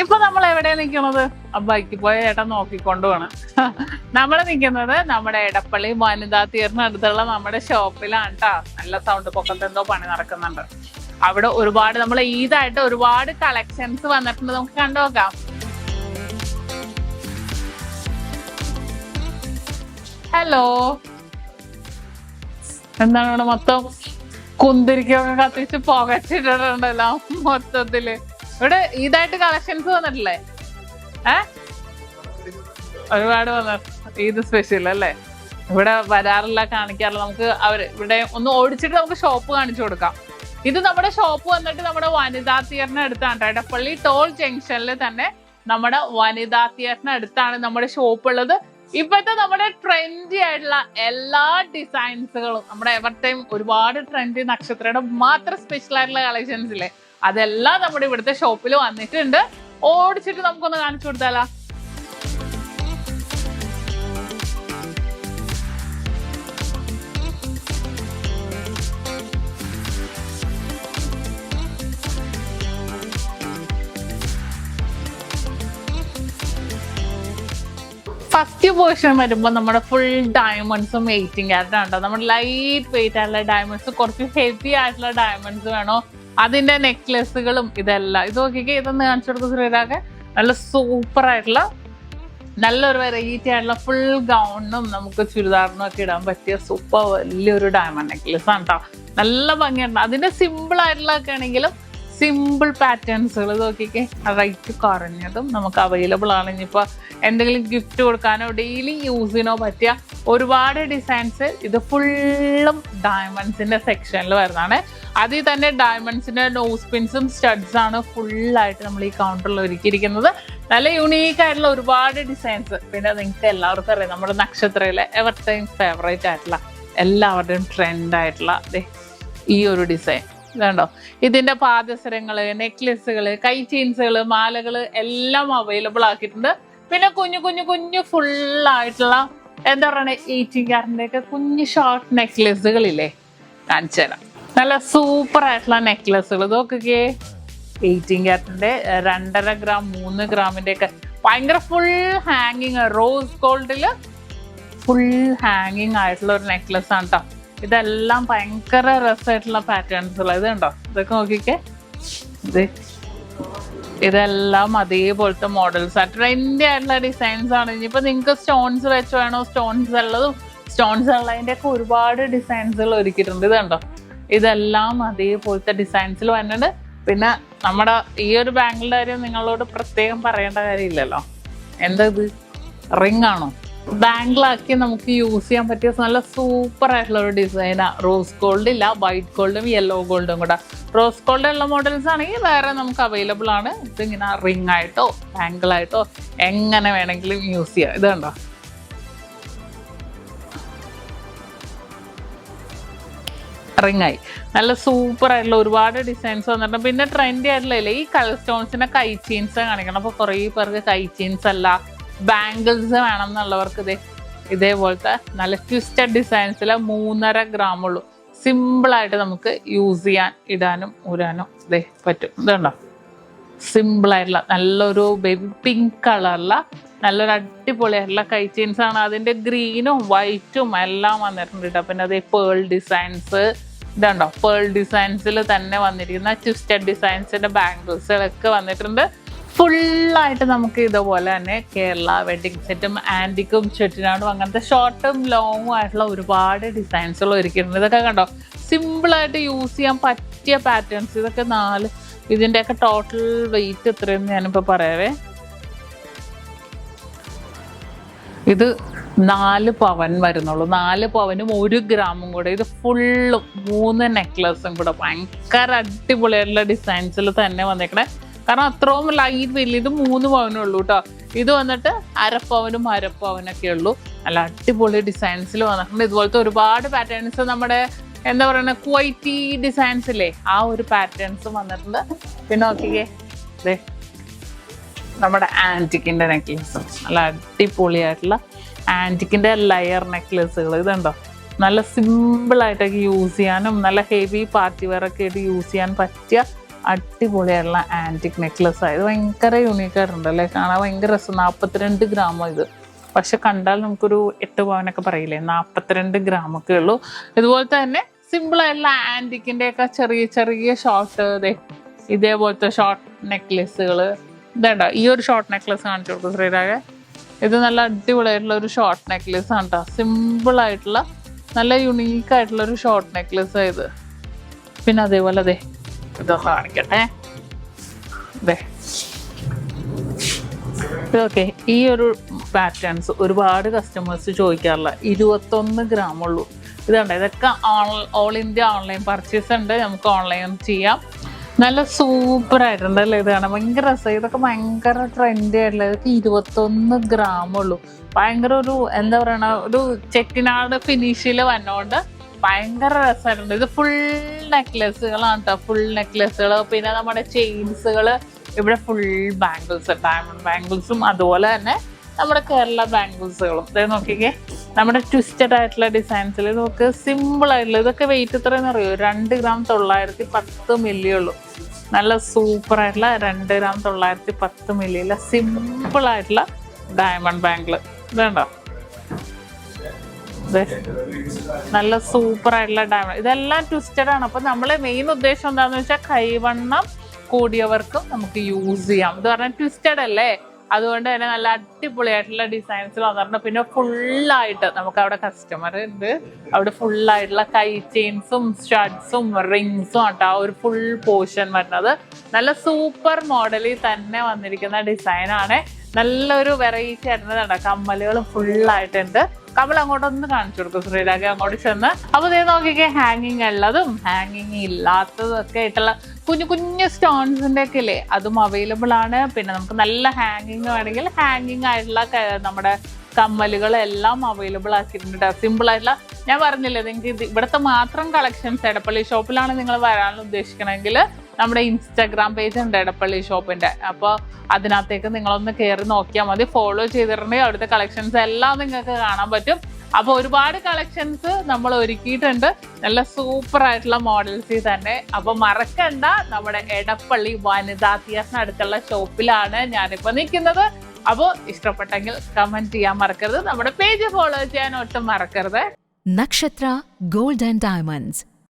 ഇപ്പൊ നമ്മൾ എവിടെ നിൽക്കുന്നത്? ബൈക്കിൽ പോയ ചേട്ടൻ നോക്കിക്കൊണ്ടു പോണ്. നമ്മൾ നിൽക്കുന്നത് നമ്മുടെ എടപ്പള്ളി വനിതാ തീർന്നടുത്തുള്ള നമ്മുടെ ഷോപ്പിലാണ് കേട്ടോ നല്ല സൗണ്ട് പൊക്കത്ത് എന്തോ പണി നടക്കുന്നുണ്ട്. അവിടെ ഒരുപാട് നമ്മൾ ഈദായിട്ട് ഒരുപാട് കളക്ഷൻസ് വന്നിട്ടുണ്ട്. നമുക്ക് കണ്ടു നോക്കാം. ഹലോ എന്താണ് മൊത്തം കുന്തിരിക്കൊക്കെ കത്തിച്ച് പുകച്ചിട്ടുണ്ടല്ലോ മൊത്തത്തിൽ. ഇവിടെ ഈദായിട്ട് കളക്ഷൻസ് വന്നിട്ടില്ലേ? ഏ? ഒരുപാട് വന്നു ഈദ് സ്പെഷ്യൽ അല്ലേ? ഇവിടെ വരാറില്ല കാണിക്കാറില്ല. നമുക്ക് അവർ ഇവിടെ ഒന്ന് ഓടിച്ചിട്ട് നമുക്ക് ഷോപ്പ് കാണിച്ചു കൊടുക്കാം. ഇത് നമ്മുടെ ഷോപ്പ് വന്നിട്ട് നമ്മുടെ വനിതാ തിയേറ്ററിന് അടുത്താണ് എടപ്പള്ളി ടോൾ ജംഗ്ഷനിൽ തന്നെ നമ്മുടെ വനിതാ തിയേറ്ററിന് അടുത്താണ് നമ്മുടെ ഷോപ്പ് ഉള്ളത്. ഇപ്പോഴത്തെ നമ്മുടെ ട്രെൻഡി ആയിട്ടുള്ള എല്ലാ ഡിസൈൻസുകളും നമ്മുടെ എവർ ടൈം ഒരുപാട് ട്രെൻഡി നക്ഷത്രയുടെ മാത്രം സ്പെഷ്യൽ ആയിട്ടുള്ള കളക്ഷൻസ് ഇല്ലേ? അതെല്ലാം നമ്മുടെ ഇവിടുത്തെ ഷോപ്പിൽ വന്നിട്ടുണ്ട്. ഓടിച്ചിട്ട് നമുക്കൊന്ന് കാണിച്ചു കൊടുത്താലോ? ഫസ്റ്റ് പോർഷൻ വരുമ്പോൾ നമ്മുടെ ഫുൾ ഡയമണ്ട്സും വെയിറ്റിംഗ് ക്യാരറ്റ് ഉണ്ടോ നമ്മുടെ ലൈറ്റ് വെയിറ്റ് ആയിട്ടുള്ള ഡയമണ്ട്സ് കുറച്ച് ഹെവി ആയിട്ടുള്ള ഡയമണ്ട്സ് വേണോ? അതിന്റെ നെക്ലെസുകളും ഇതെല്ലാം. ഇത് നോക്കിക്കേ ഇതൊന്ന് കാണിച്ചു കൊടുക്കും ശ്രീരാഗ് നല്ല സൂപ്പർ ആയിട്ടുള്ള നല്ലൊരു വെറൈറ്റി ആയിട്ടുള്ള ഫുൾ ഗൗണിനും നമുക്ക് ചുരിദാറിനും ഒക്കെ ഇടാൻ പറ്റിയ സൂപ്പർ വലിയൊരു ഡയമണ്ട് നെക്ലസ് ആണ് കേട്ടോ നല്ല ഭംഗിയുണ്ട്. അതിന്റെ സിമ്പിൾ ആയിട്ടുള്ള ഒക്കെ ആണെങ്കിലും സിമ്പിൾ പാറ്റേൺസുകൾ നോക്കിക്കേ റേറ്റ് കുറഞ്ഞതും നമുക്ക് അവൈലബിൾ ആണ്. ഇനിയിപ്പോൾ എന്തെങ്കിലും ഗിഫ്റ്റ് കൊടുക്കാനോ ഡെയിലി യൂസിനോ പറ്റിയ ഒരുപാട് ഡിസൈൻസ് ഇത് ഫുള്ളും ഡയമണ്ട്സിന്റെ സെക്ഷനിൽ വരുന്നതാണ്. അതിൽ തന്നെ ഡയമണ്ട്സിന്റെ നോസ് പിൻസും സ്റ്റഡ്സ് ആണ് ഫുള്ളായിട്ട് നമ്മൾ ഈ കൗണ്ടറിൽ ഒരുക്കിയിരിക്കുന്നത്. നല്ല യുണീക്ക് ആയിട്ടുള്ള ഒരുപാട് ഡിസൈൻസ് പിന്നെ നിങ്ങൾക്ക് എല്ലാവർക്കും അറിയാം നമ്മുടെ നക്ഷത്രയിലെ എവർ ടൈം ഫേവറേറ്റ് ആയിട്ടുള്ള എല്ലാവരുടെയും ട്രെൻഡ് ആയിട്ടുള്ള ഈ ഒരു ഡിസൈൻ ഇതുണ്ടോ? ഇതിന്റെ പാദസരങ്ങൾ നെക്ലെസുകൾ കൈ ചെയിൻസുകൾ മാലകൾ എല്ലാം അവൈലബിൾ ആക്കിയിട്ടുണ്ട്. പിന്നെ കുഞ്ഞു കുഞ്ഞു കുഞ്ഞു ഫുൾ ആയിട്ടുള്ള എന്താ പറയുക എയ്റ്റീൻ ക്യാരറ്റിന്റെ ഒക്കെ കുഞ്ഞു ഷോർട്ട് നെക്ലെസുകളില്ലേ കാണിച്ചു തരാം നല്ല സൂപ്പർ ആയിട്ടുള്ള നെക്ലെസുകൾ ഇതൊക്കെ എയ്റ്റീൻ ക്യാരറ്റിന്റെ രണ്ടര ഗ്രാം മൂന്ന് ഗ്രാമിന്റെ ഒക്കെ. ഭയങ്കര ഫുൾ ഹാങ്ങിങ് റോസ് ഗോൾഡിൽ ഫുൾ ഹാങ്ങിങ് ആയിട്ടുള്ള ഒരു നെക്ലസ് ആണ് കേട്ടോ ഇതെല്ലാം ഭയങ്കര രസമായിട്ടുള്ള പാറ്റേൺസ് ഉള്ള ഇത് കണ്ടോ ഇതൊക്കെ നോക്കിക്കേ. ഇത് ഇതെല്ലാം അതേപോലത്തെ മോഡൽസ് ട്രെൻഡി ആയിട്ടുള്ള ഡിസൈൻസ് ആണ്. ഇനിയിപ്പോൾ നിങ്ങൾക്ക് സ്റ്റോൺസ് വെച്ച് വേണോ? സ്റ്റോൺസ് ഉള്ളതും സ്റ്റോൺസ് ഉള്ളതിന്റെ ഒക്കെ ഒരുപാട് ഡിസൈൻസുകൾ ഒരുക്കിയിട്ടുണ്ട്. ഇത് കണ്ടോ ഇതെല്ലാം അതേപോലത്തെ ഡിസൈൻസിൽ വരുന്നുണ്ട്. പിന്നെ നമ്മുടെ ഈ ഒരു ബാങ്കിളുടെ കാര്യം നിങ്ങളോട് പ്രത്യേകം പറയേണ്ട കാര്യമില്ലല്ലോ. എന്താ ഇത്? റിംഗ് ആണോ? ബാങ്കിലാക്കി നമുക്ക് യൂസ് ചെയ്യാൻ പറ്റിയ നല്ല സൂപ്പർ ആയിട്ടുള്ള ഒരു ഡിസൈനാണ് റോസ് ഗോൾഡ് ഇല്ല വൈറ്റ് ഗോൾഡും യെല്ലോ ഗോൾഡും കൂടെ. റോസ് ഗോൾഡ് ഉള്ള മോഡൽസ് ആണെങ്കിൽ വേറെ നമുക്ക് അവൈലബിൾ ആണ്. ഇതിങ്ങനെ റിംഗ് ആയിട്ടോ ബാങ്കിളായിട്ടോ എങ്ങനെ വേണമെങ്കിലും യൂസ് ചെയ്യാം. ഇത് കണ്ടോ? റിംഗ് ആയി. നല്ല സൂപ്പർ ആയിട്ടുള്ള ഒരുപാട് ഡിസൈൻസ് വന്നിട്ടുണ്ട്. പിന്നെ ട്രെൻഡി ആയിട്ടുള്ള ഈ കളർ സ്റ്റോൺസിന്റെ കൈ ചീൻസ് കാണിക്കണം അപ്പൊ കുറേ പേർക്ക് കൈ ചീൻസ് അല്ല ബാംഗിൾസ് വേണം എന്നുള്ളവർക്ക് ഇതേ ഇതേപോലത്തെ നല്ല ട്വിസ്റ്റഡ് ഡിസൈൻസിൽ മൂന്നര ഗ്രാം ഉള്ളൂ. സിമ്പിൾ ആയിട്ട് നമുക്ക് യൂസ് ചെയ്യാൻ ഇടാനും ഊരാനും ഇതേ പറ്റും. ഇതുണ്ടോ സിമ്പിൾ ആയിട്ടുള്ള നല്ലൊരു ബേബി പിങ്ക് കളറുള്ള നല്ലൊരു അടിപൊളിയായിട്ടുള്ള കൈ ചെയിൻസ് ആണ്. അതിന്റെ ഗ്രീനും വൈറ്റും എല്ലാം വന്നിട്ടുണ്ട് കേട്ടോ പിന്നെ അതേ പേൾ ഡിസൈൻസ് ഇതുണ്ടോ? പേൾ ഡിസൈൻസിൽ തന്നെ വന്നിരിക്കുന്ന ട്വിസ്റ്റഡ് ഡിസൈൻസിന്റെ ബാംഗിൾസുകളൊക്കെ വന്നിട്ടുണ്ട്. ഫുള്ളായിട്ട് നമുക്ക് ഇതുപോലെ തന്നെ കേരള വെഡിങ് സെറ്റും ആന്റിക്കും ചുറ്റിനാടും അങ്ങനത്തെ ഷോർട്ടും ലോങ്ങും ആയിട്ടുള്ള ഒരുപാട് ഡിസൈൻസുകൾ ഒരുക്കിയിട്ടുണ്ട്. ഇതൊക്കെ കണ്ടോ? സിമ്പിളായിട്ട് യൂസ് ചെയ്യാൻ പറ്റിയ പാറ്റേൺസ് ഇതൊക്കെ നാല് ഇതിന്റെയൊക്കെ ടോട്ടൽ വെയിറ്റ് എത്രയെന്ന് ഞാനിപ്പോൾ പറയാവേ. ഇത് നാല് പവൻ വരുന്നുള്ളൂ. നാല് പവനും ഒരു ഗ്രാമും കൂടെ. ഇത് ഫുള്ളും മൂന്ന് നെക്ലസും കൂടെ. ഭയങ്കര അടിപൊളിയായിട്ടുള്ള ഡിസൈൻസിൽ തന്നെ വന്നേക്കണേ. കാരണം അത്രയും ലൈറ്റ് വലിയ ഇത് മൂന്ന് പവനേ ഉള്ളൂ കേട്ടോ ഇത് വന്നിട്ട് അരപ്പവനും അരപ്പവനൊക്കെ ഉള്ളൂ. നല്ല അടിപൊളി ഡിസൈൻസിൽ വന്നിട്ടുണ്ട്. ഇതുപോലത്തെ ഒരുപാട് പാറ്റേൺസ് നമ്മുടെ എന്താ പറയുക ക്വൈറ്റി ഡിസൈൻസ് ഇല്ലേ ആ ഒരു പാറ്റേൺസ് വന്നിട്ടുണ്ട്. പിന്നെ നോക്കിക്കേ. ദേ നമ്മുടെ ആന്റിക്കിന്റെ നെക്ലസ് നല്ല അടിപൊളിയായിട്ടുള്ള ആന്റിക്കിന്റെ ലയർ നെക്ലസ്സുകൾ ഇതുണ്ടോ? നല്ല സിമ്പിളായിട്ടൊക്കെ യൂസ് ചെയ്യാനും നല്ല ഹെവി പാർട്ടി വെയർ ഒക്കെ ആയിട്ട് യൂസ് ചെയ്യാൻ പറ്റിയ അടിപൊളിയായിട്ടുള്ള ആന്റിക് നെക്ലസ് ഇത് ഭയങ്കര യൂണീക്ക് ആയിട്ടുണ്ട് അല്ലേ? കാണാൻ ഭയങ്കര രസം. നാൽപ്പത്തിരണ്ട് ഗ്രാമോ ഇത്. പക്ഷെ കണ്ടാൽ നമുക്കൊരു എട്ട് പവനൊക്കെ പറയില്ലേ? നാൽപ്പത്തിരണ്ട് ഗ്രാമൊക്കെ ഉള്ളൂ. ഇതുപോലെ തന്നെ സിമ്പിൾ ആയിട്ടുള്ള ആന്റിക്കിന്റെ ഒക്കെ ചെറിയ ചെറിയ ഷോർട്ട് ഇതേ ഇതേപോലത്തെ ഷോർട്ട് നെക്ലസ്സുകൾ ഇതേണ്ട? ഈ ഒരു ഷോർട്ട് നെക്ലസ് കാണിച്ചു കൊടുക്കും ശ്രീരാഗ. ഇത് നല്ല അടിപൊളിയായിട്ടുള്ള ഒരു ഷോർട്ട് നെക്ലസ് ആണ് കേട്ടോ സിമ്പിൾ ആയിട്ടുള്ള നല്ല യുണീക്ക് ആയിട്ടുള്ള ഒരു ഷോർട്ട് നെക്ലസ് ഇത്. പിന്നെ അതേപോലെ അതെ ഇതൊക്കെ കാണിക്കട്ടെ. അതെ ഇതൊക്കെ ഈ ഒരു പാറ്റേൺസ് ഒരുപാട് കസ്റ്റമേഴ്സ് ചോദിക്കാറില്ല. ഇരുപത്തൊന്ന് ഗ്രാമുള്ളൂ ഇതുണ്ട് ഇതൊക്കെ ഓൾ ഇന്ത്യ ഓൺലൈൻ പർച്ചേസ് ഉണ്ട്. നമുക്ക് ഓൺലൈൻ ചെയ്യാം. നല്ല സൂപ്പർ ആയിട്ടുണ്ട് അല്ലേ ഇത് കാണാൻ? ഭയങ്കര രസം. ഇതൊക്കെ ഭയങ്കര ട്രെൻഡി ആയിട്ടുള്ള ഇതൊക്കെ ഇരുപത്തൊന്ന് ഗ്രാമേ ഉള്ളൂ. ഭയങ്കര ഒരു എന്താ പറയണ ഒരു ചെക്കിനാട് ഫിനിഷിൽ വന്നോണ്ട് ഭയങ്കര രസമായിട്ടുണ്ട് ഇത് ഫുൾ നെക്ലസുകളാണ് കേട്ടോ ഫുൾ നെക്ലസുകൾ പിന്നെ നമ്മുടെ ചെയിൻസുകൾ ഇവിടെ ഫുൾ ബാംഗിൾസ് ഡയമണ്ട് ബാംഗിൾസും അതുപോലെ തന്നെ നമ്മുടെ കേരള ബാംഗിൾസുകളും ഇതേ നോക്കിക്കേ. നമ്മുടെ ട്വിസ്റ്റഡ് ആയിട്ടുള്ള ഡിസൈൻസിൽ നമുക്ക് സിമ്പിൾ ആയിട്ടുള്ള ഇതൊക്കെ വെയിറ്റ് എത്രയെന്ന് അറിയോ? രണ്ട് ഗ്രാം തൊള്ളായിരത്തി പത്ത് മില്ലി ഉള്ളൂ. നല്ല സൂപ്പർ ആയിട്ടുള്ള രണ്ട് ഗ്രാം തൊള്ളായിരത്തി പത്ത് മില്ലിയിലെ സിമ്പിൾ ആയിട്ടുള്ള ഡയമണ്ട് ബാംഗിൾ ഇതുണ്ടോ. നല്ല സൂപ്പർ ആയിട്ടുള്ള ഡയമണ്ട് ഇതെല്ലാം ട്വിസ്റ്റഡ് ആണ്. അപ്പൊ നമ്മളെ മെയിൻ ഉദ്ദേശം എന്താണെന്ന് വെച്ചാൽ കൈവണ്ണം കൂടിയവർക്കും നമുക്ക് യൂസ് ചെയ്യാം. ഇത് പറഞ്ഞാൽ ട്വിസ്റ്റഡ് അല്ലേ? അതുകൊണ്ട് തന്നെ നല്ല അടിപൊളിയായിട്ടുള്ള ഡിസൈൻസ് വന്നിട്ടുണ്ട്. പിന്നെ ഫുള്ളായിട്ട് നമുക്ക് അവിടെ കസ്റ്റമർ ഉണ്ട്. അവിടെ ഫുള്ളായിട്ടുള്ള കൈ ചെയിൻസും ഷർട്ട്സും റിങ്സും ആട്ടോ. ആ ഒരു ഫുൾ പോർഷൻ വരുന്നത്. നല്ല സൂപ്പർ മോഡലിൽ തന്നെ വന്നിരിക്കുന്ന ഡിസൈനാണ് നല്ലൊരു വെറൈറ്റി ആയിരുന്നതാണ് കമ്മലുകൾ ഫുള്ളായിട്ടുണ്ട് കമ്മൾ അങ്ങോട്ടൊന്ന് കാണിച്ചു കൊടുക്കും ശ്രീരാഗ അങ്ങോട്ട് ചെന്ന്. അപ്പൊ ഇതേ നോക്കിക്കേ ഹാങ്ങിങ് ഉള്ളതും ഹാങ്ങിങ് ഇല്ലാത്തതും ഒക്കെ ആയിട്ടുള്ള കുഞ്ഞു കുഞ്ഞു സ്റ്റോൺസിന്റെ ഒക്കെ ഇല്ലേ? അതും അവൈലബിൾ ആണ്. പിന്നെ നമുക്ക് നല്ല ഹാങ്ങിങ് വേണമെങ്കിൽ ഹാങ്ങിങ് ആയിട്ടുള്ള നമ്മുടെ കമ്മലുകളെല്ലാം അവൈലബിൾ ആക്കിയിട്ടുണ്ട് സിമ്പിൾ ആയിട്ടുള്ള ഞാൻ പറഞ്ഞില്ലേ നിങ്ങൾക്ക് ഇവിടുത്തെ മാത്രം കളക്ഷൻസ് എടപ്പള്ളി ഷോപ്പിലാണ് നിങ്ങൾ വരാൻ ഉദ്ദേശിക്കണമെങ്കിൽ നമ്മുടെ ഇൻസ്റ്റാഗ്രാം പേജ് ഉണ്ട് എടപ്പള്ളി ഷോപ്പിന്റെ. അപ്പോൾ അതിനകത്തേക്ക് നിങ്ങളൊന്ന് കയറി നോക്കിയാൽ മതി. ഫോളോ ചെയ്തിട്ടുണ്ടെങ്കിൽ അവിടുത്തെ കളക്ഷൻസ് എല്ലാം നിങ്ങൾക്ക് കാണാൻ പറ്റും. അപ്പോൾ ഒരുപാട് കളക്ഷൻസ് നമ്മൾ ഒരുക്കിയിട്ടുണ്ട്. നല്ല സൂപ്പർ ആയിട്ടുള്ള മോഡൽസിൽ തന്നെ. അപ്പോൾ മറക്കണ്ട നമ്മുടെ എടപ്പള്ളി വനിതാ തിയേറ്ററിന് അടുത്തുള്ള ഷോപ്പിലാണ് ഞാനിപ്പോൾ നിൽക്കുന്നത്. അപ്പോൾ ഇഷ്ടപ്പെട്ടെങ്കിൽ കമന്റ് ചെയ്യാൻ മറക്കരുത്. നമ്മുടെ പേജ് ഫോളോ ചെയ്യാൻ ഒട്ടും മറക്കരുത്. നക്ഷത്ര ഗോൾഡ് ആൻഡ് Diamonds,